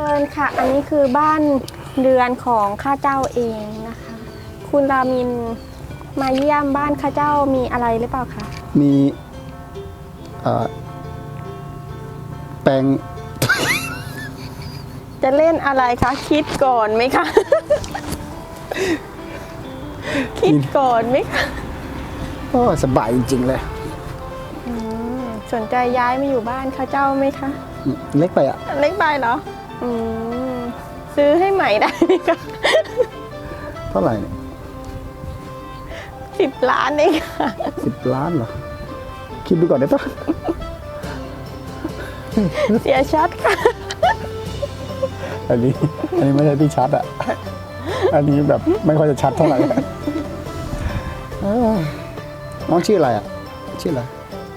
ชิญค่ะ อันนี้คือบ้านเรือนของข้าเจ้าเองนะคะ คุณรามินมาเยี่ยมบ้านข้าเจ้ามีอะไรหรือเปล่าคะ มีเอ่อแปลงจะเล่นอะไรคะ คิดก่อนไหมคะ คิดก่อนไหมคะโอ้สบายจริงๆเลย อืมสนใจย้ายมาอยู่บ้านข้าเจ้าไหมคะ เล็กไปอะ เล็กไปเหรอ อืมซื้อให้ใหม่ได้ไหมคะเท่าไหร่เนี่ยสิบล้านเองค่ะสิบล้านเหรอ คิดดูก่อนได้ปะเสียชัดค่ะ อันนี้ อันนี้ไม่ใช่ที่ชัดอะ อันนี้แบบไม่ค่อยจะชัดเท่าไหร่เออน้องชื่ออะไรอะ ชื่ออะไร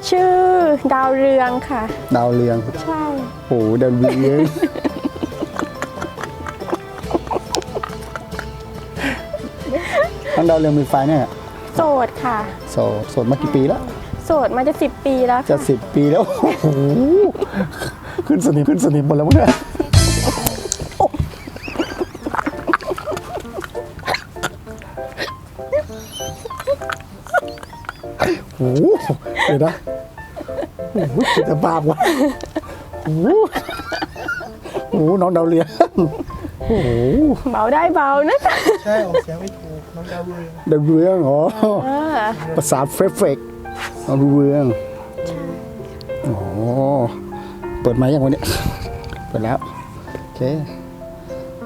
ชื่อดาวเรืองค่ะ ดาวเรือง ใช่ โอ้โหดาวเรือง น้องดาวเรืองมีไฟเนี่ยโสดค่ะ โสดโสดมากี่ปีแล้ว โสดมาจะสิบปีแล้วจะค่ะสิบปีแล้ว โอ้โห ขึ้นสนิมขึ้นสนิมหมดแล้วมั้งเนี่ยโอ้โหเดี๋ยวนะโอ้โหคิดจะบาปวะโอ้โหโอ้โหน้องดาวเรือง โอ้โหเบาได้เบานะคะใช่ออกเสียงไม่ถูกน้องดาวเรืองดาวเรืองอ๋อเออภาษาเฟรเฟกดาวเรืองโอ้โหเปิดไหมยังวันนี้เปิดแล้วโอเค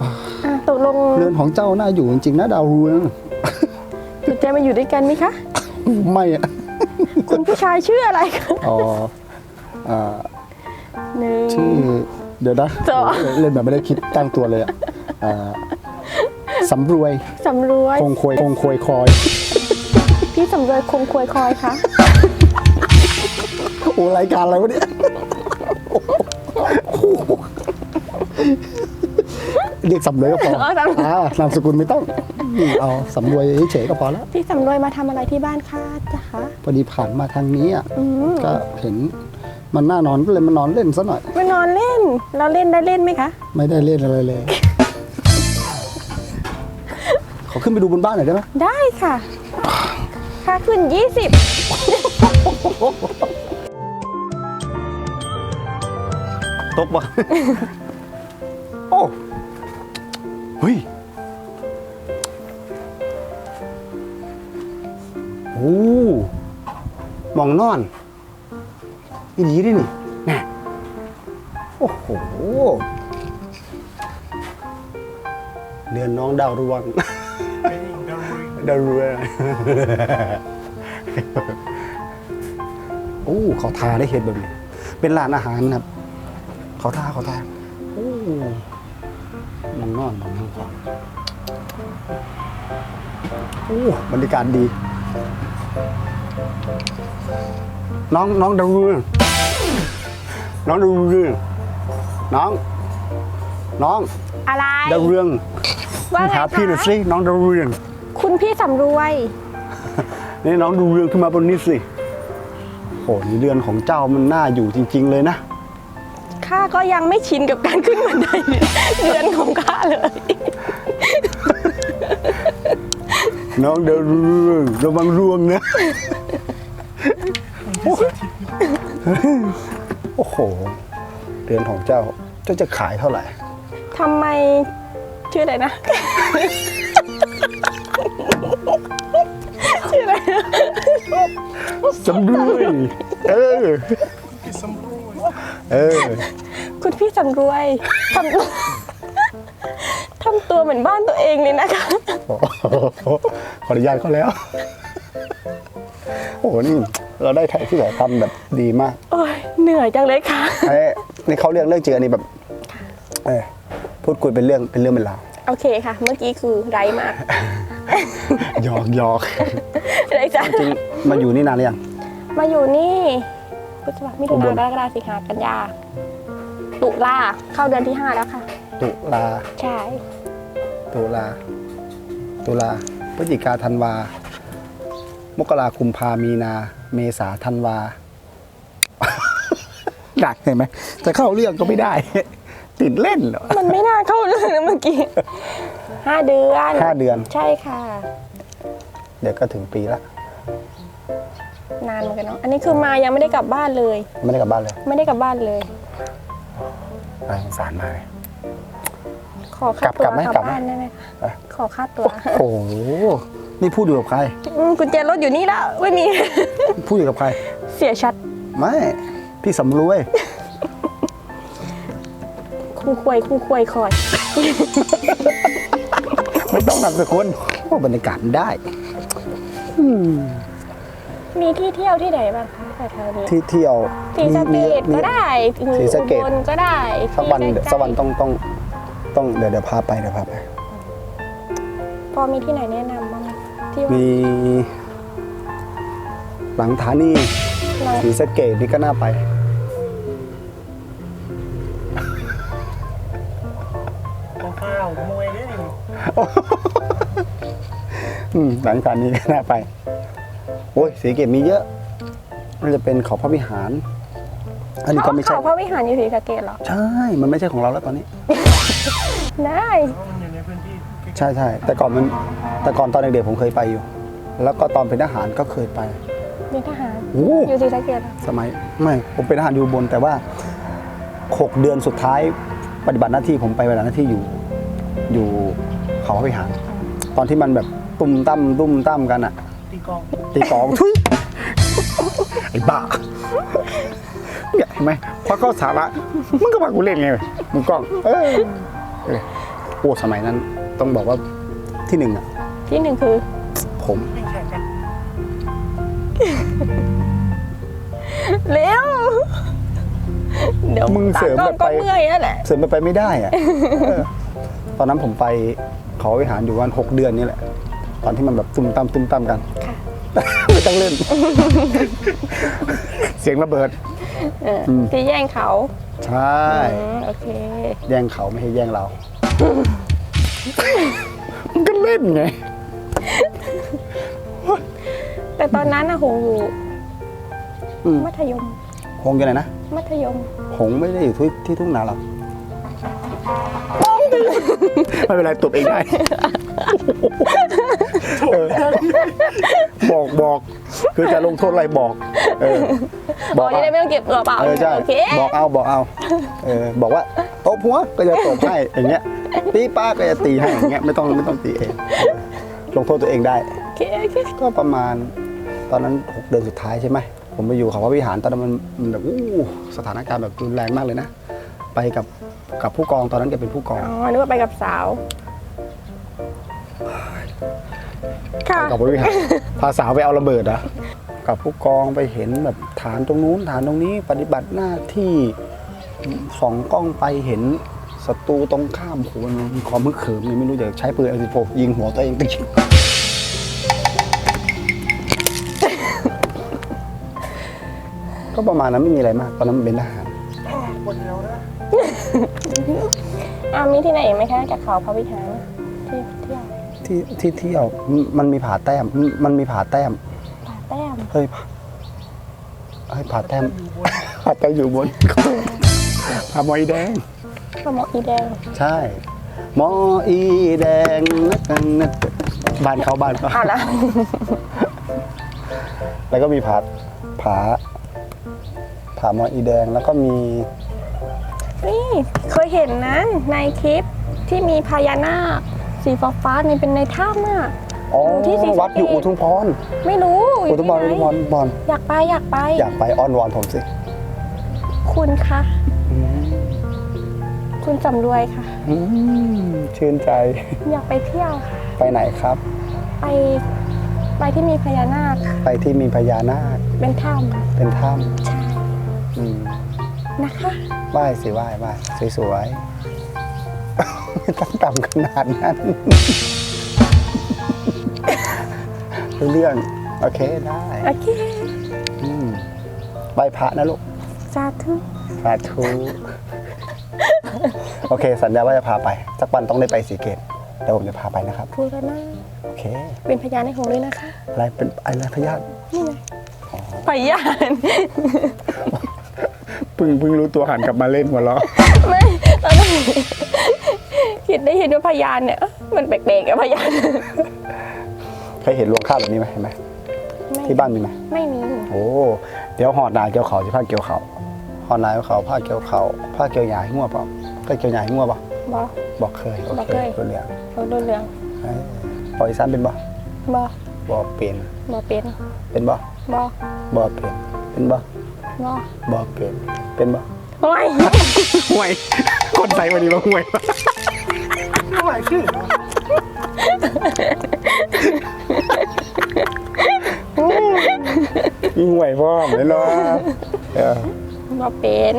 อะตกลงเรือนของเจ้าน่าอยู่จริงๆนะดาวเรืองสนใจมาอยู่ด้วยกันไหมคะ ไม่อะคุณผู้ชายชื่ออะไรคะอ๋ออ่าหนึ่งชื่อเดี๋ยวนะสองเล่นแบบไม่ได้คิดตั้งตัวเลยอะ อ่าสำรวยสำรวยคงควยคงควยคอย พี่สำรวยคงควยคอยคะโอ้รายการอะไรวะเนี่ยโอ้โหเรียกสำรวยก็พอเออสำรวย อ่านามสกุลไม่ต้องอืมเอาสำรวยเฉยๆก็พอแล้ว พี่สำรวยมาทำอะไรที่บ้านคะจ๊ะคะพอดีผ่านมาทางนี้อะอืมก็เห็นมันน่านอนก็เลยมานอนเล่นซะหน่อย มานอนเล่น เราเล่นได้เล่นไหมคะ ไม่ได้เล่นอะไรเลยข อขึ้นไปดูบนบ้านหน่อยได้ไหมได้ค่ะ ค่าขึ้นตกปะ โอ้เฮ้ยโอ้มองนอนอีดีดินี่แน่โอ้โห เดือนน้องดาวรวง ไม่ใช่ดาวเรืองดาวเรืองโอ้เขาทาได้เห็นแบบนี้ เป็นร้านอาหารครับ เขาทาเขาทาโอ้มองนอนมองนอนก่อนโอ้บรรยากาศดี น้องน้องดาวเรืองน้องดาวเรืองน้อง น้อง20อะไรดาวเรืองว่าไงหาพี่หน่อยคะสิน้องดาวเรือง คุณพี่สำรวย นี่น้องดูเรืองขึ้นมาบนนี้สิโหนี่เรือนของเจ้ามันน่าอยู่จริง ๆ เลยนะ ข้าก็ยังไม่ชินกับการขึ้นบันไดเรือนของข้าเลย น้องเดินเรืองระวังร่วงนะโอ้โห เรือนของเจ้าเจ้าจะขายเท่าไหร่ทำไมชื่ออะไรนะ ชื่ออะไรนะสำรวยเออพี่สำรวยเออคุณพี่สำรวยทำทำตัวเหมือนบ้านตัวเองเลยนะคะขอขออนุญาตเขาแล้ว โอ้โหนี่เราได้แท็กที่แบบทำแบบดีมาก โอ้ยเหนื่อยจังเลยค่ะไอ้นี่เขาเรื่องเรื่องจริงอันนี้แบบเออพูดคุยเป็นเรื่องเป็นเรื่องเป็นราว โอเคค่ะ เมื่อกี้คือไร้มาก หยอกหยอกไร้จ้ะจริงมาอยู่นี่นานหรือยัง มาอยู่นี่พฤษภามิถุอุบนาลกรกฎาสิงหากันยา ตุลาเข้าเดือนที่ห้าแล้วค่ะ ตุลา ใช่ ตุลา ตุลา พฤศจิกาธันวา มกราคุมพามีนา เมษาธันวา หนักเห็นไหม จะเข้าเรื่องก็ไม่ได้ ติดเล่นเหรอ มันไม่น่าเข้าเลยนะเมื่อกี้ ห้าเดือนห้าเดือน ใช่ค่ะ เดี๋ยวก็ถึงปีละนานเหมือนกันเนาะอันนี้คือมายังไม่ได้กลับบ้านเลย ไม่ได้กลับบ้านเลยไม่ได้กลับบ้านเลยน่าสงสารมากเลย ขอค่ากลับตัวกลับไหมกลับกลับไหมบ้านได้ไหมคะไป ขอค่าตัวโอ้โห นี่พูดอยู่กับใคร อืมกุญแจรถอยู่นี่แล้วไม่มี พูดอยู่กับใคร เสียชัดไม่ พี่สำรวย คู่ควยคู่ควยคอย ไม่ต้องนำสกุลโอ้บรรยากาศมันได้มีที่เที่ยวที่ไหนบ้างคะแถวๆนี้ที่เที่ยวสีสะเกดมี ก็ได้ศรีสะเกษ อุบลก็ได้สักวันที่ใล้ๆสักวันต้องต้องต้องเดี๋ยวเดี๋ยวพาไปเดี๋ยวพาไป พอมีที่ไหนแนะนำบ้างไหมที่ว่ามี หลังฐานีเราศรีสะเกดนี่ก็น่าไป หลังฐานีก็น่าไป โอ้ยศรีสะเกดมีเยอะมันจะเป็นเขาพระวิหาร อันนี้ก็ไม่ใช่เขาพระวิหารอยู่ศรีสะเกดเหรอ ใช่ มันไม่ใช่ของเราแล้วตอนนี้ ได้เพราะมันอยู่ในพื้นที่ใช่ใช่แต่ก่อนมันแต่ก่อนตอนเด็กๆผมเคยไปอยู่ แล้วก็ตอนเป็นทหารก็เคยไปมีทหารโอ้อยู่ศรีสะเกดเหรอสมัยไม่ผมเป็นทหารอยู่อุบน แต่ว่า6เดือนสุดท้ายปฏิบัติหน้าที่ผมไปปฏิบัติหน้าที่อยู่อยู่ เขาพระวิหาร ตอนที่มันแบบตุ้มตั้มตุ้มตั้มกันอะตีกลองตีกลองทุยไอ้บ้าเนี่ยเห็นไหมพอเข้าสาระมึงก็มากูเล่นไงมึงกล้องเออเออโอ้สมัยนั้นต้องบอกว่าที่หนึ่งอะที่หนึ่งคือ ผมวิ่งแข่งกันเร็วเดี๋ยวมึงเสริมตากล้แบองบก็ไปเมื่อยนั่นแหละเสริมไปไปไม่ได้อะเออตอนนั้นผมไป เขาวิหารอยู่วันหกเดือนนี่แหละ ตอนที่มันแบบตุ้มตั้มตุ้มตั้มกันค่ะไม่ต้องเล่น เสียงระเบิดเอออที่แย่งเขาใช่อืมโอเค แย่งเขาไม่ให้แย่งเรา มันก็เล่นไง แต่ตอนนั้นนะหงอยู่อืม มัธยม หงอยู่ไหนนะมัธยม หงไม่ได้อยู่ที่ที่ทุ่งนาหรอก ไม่เป็นไรตบเองได้เออบอกบอกคือจะลงโทษอะไรบอก เออบอกเอานี่ได้ไม่ต้องเก็บเกลือเปล่าเออใช่โอเคบอกเอาบอกเอาเออบอกว่าตบหัวก็จะตบให้อย่างเงี้ย ตีป้าก็จะตีให้อย่างเงี้ยไม่ต้องไม่ต้องตีเองเออลงโทษตัวเองได้ โอเคโอเคก็ประมาณตอนนั้นหกเดือนสุดท้ายใช่ไหม ผมไปอยู่เขาพระวิหารตอนนั้นมันมันแบบอู้สถานการณ์แบบรุนแรงมากเลยนะ ไปกับกับผู้กองตอนนั้นแกเป็นผู้กองอ๋อนึกว่าไปกับสาว ค่ะกับพระวิหารพาสาวไปเอาระเบิดเหรอะกับผู้กองไปเห็นแบบฐานตรงนู้นฐานตรงนี้ปฏิบัติหน้าที่ส่องกล้องไปเห็นศัตรูตรงข้ามโหมันมีความมึกเขิมเนี่ยไม่รู้จะใช้ปืน M16 ยิงหัวตัวเองติ๊กก็ประมาณนั้นไม่มีอะไรมาก ตอนนั้นมันเป็นทหาร อ่ามีที่ไหนอีกไหมคะจากเขาพระวิหารที่เที่ยวที่ที่เที่ยวมมันมีผาแต้มมมันมีผาแต้มผาแต้มเฮ้ยผาเฮ้ยผาแต้มผาแต้มอยู่บนผาหมอยแดงพระหมออีแดง ใช่หมออีแดงนักกันนักบ้านเขาบ้านเขาอะละแล้วก็มีผาผาผาหมออีแดงแล้วก็มี นี่เคยเห็นนั้นในคลิปที่มีพญานาคสีฟ้าฟ้าๆนี่เป็นในถ้ำอะ อ๋ออยู่ที่ศรีสะเกษ วัดอยู่อุทุมพร ไม่รู้ออุยู่ทุมพรอุที่ทุมพไหนรบอลอยากไปอยากไปอยากไปอ้อนวอนผมสิคุณคะอืมคุณสำรวยค่ะ อืมชื่นใจ อยากไปเที่ยวค่ะ ไปไหนครับ ไปไปที่มีพญานาคค่ะไปที่มีพญานาคเป็นถ้เป็นถ้ำใช่ำอืม นะคะไหว้สิไหว้ไหว้สวยๆ ไม่ต้องต่ำขนาดนั้น รู้เรื่อง โอเคได้โอเคอืมไหว้พระนะลูก สาธุสาธุ โอเค สัญญาว่าจะพาไป สักวันต้องได้ไปสีเกตเดี๋ยวผมจะพาไปนะครับ พูดแล้วนะโอเค เป็นพยานในหงส์ด้วยนะคะ อะไรเป็นอะไรพยาธินี่ไงพยาน เพิ่งเพิ่งรู้ตัวหันกลับมาเล่นหัวเราะไม่ตอนนั้นคิดได้ยินว่าพยานเนี่ยมันแปลกๆอะพยาน เคยเห็นรวงข้าวแบบนี้ไหมเห็นไหมที่บ้านมีไหมไม่มี โอ้เดี๋ยวหอดนายเกี่ยวเขาจะผ้าเกี่ยวเขาหอดนายเกี่ยวเขาผ้าเกี่ยวเขาผ้าเกี่ยวหยาให้งัวเปล่าเคยเกี่ยวหยาให้งัวเปล่าบอบอกเคยโอบอกเคเคยรู้เรื่องเราดูเรื่องเอ้ยปล่อยซันเป็นบ่บอบ่เป็นบอเป็นเป็นบ่บอบ่เป็น เป็นบ่ บอบ่เป็นเป็นบ่โอ้ยห่วย คนใส่วันนี้มาห่วยไม่ไหวชื่อมีห่วยพ่อมเลยเนาะเออบอเป็น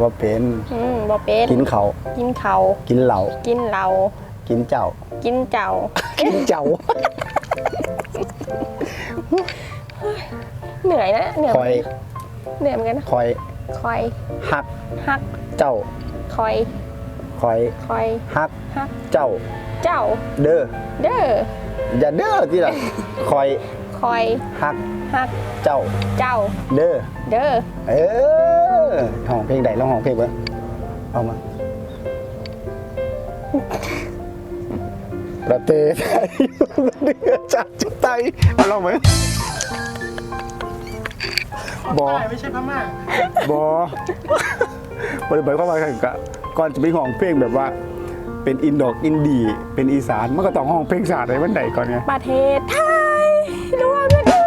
บ่เป็นอืมบอเป็น กินเขาวกินเขาวกินเหล้ากินเหล้ากินเจ้า กินเจ้า กินเจ้า เหนื่อยนะ เหนื่อยคอย เหนื่อยเหมือนกันนะคอยคอยฮักฮักเจ้าคอยคอยคอยฮักฮักเจ้า เจ้า เด้อเด้ออย่าเด้อที่ละคอยคอยฮักฮักเจ้า เจ้า เด้อเด้อเออห้องเพลงใดลองห้องเพลงเบ้างเอามาประเทศไทยเดือจากจุดไตเอาลองไหม บอใต้ไม่ใช่พม่าบอบริบทเข้ามากันกะก่อนจะไปห้องเพลงแบบว่า เป็นอินดอกอินดีเป็นอีสานมันก็ต้องห้องเพลงศาสตร์อะไรวันไหนก่อนไงประเทศไทยรวมกันเถอะ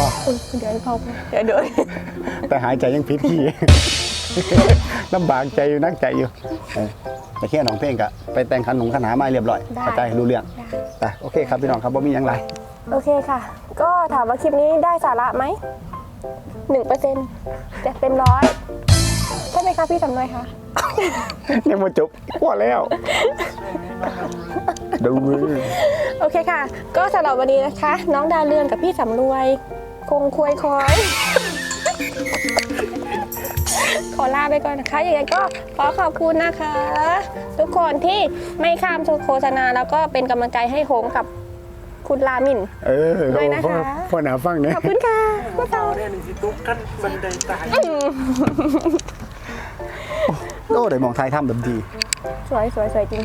อ๋ออุ๊ยเดี๋ยวพอเดี๋ยวเดี๋ยวแต่หายใจยังพิษที่ลำบากใจอยู่นักใจอยู่เออแต่แค่น้องเพลงกะไปแต่งขันหนุ่มขนามาเรียบร้อยเข้าใจรู้เรื่องไปโอเคครับพี่น้องครับว่ามีหยังไรโอเคค่ะ ก็ถามว่าคลิปนี้ได้สาระไหม หนึ่งเปอร์เซ็นต์จากเต็มร้อยใช่ไหมคะพี่สำนวยคะยังมาจบกว่าแล้วดูมือโอเคค่ะ ก็สำหรับวันนี้นะคะ น้องดาวเรืองกับพี่สำรวย คงควยคอย ขอลาไปก่อนนะคะอย่างไรก็ขอขอบคุณนะคะ ทุกคนที่ไม่ข้ามโฆษณาแล้วก็เป็นกำลังใจให้โฮงกับ คุณรามิน เออด้วยนะคะ พ่อพ่อหนาฟังเนี่ยขอบคุณค่ะบ๊ายบาเอายเนี่ยหนึ่งสิตุ๊กกันบันไดตายโอ้เดี๋ยวมองไทยทำแบบดี สวยสวยสวยจริง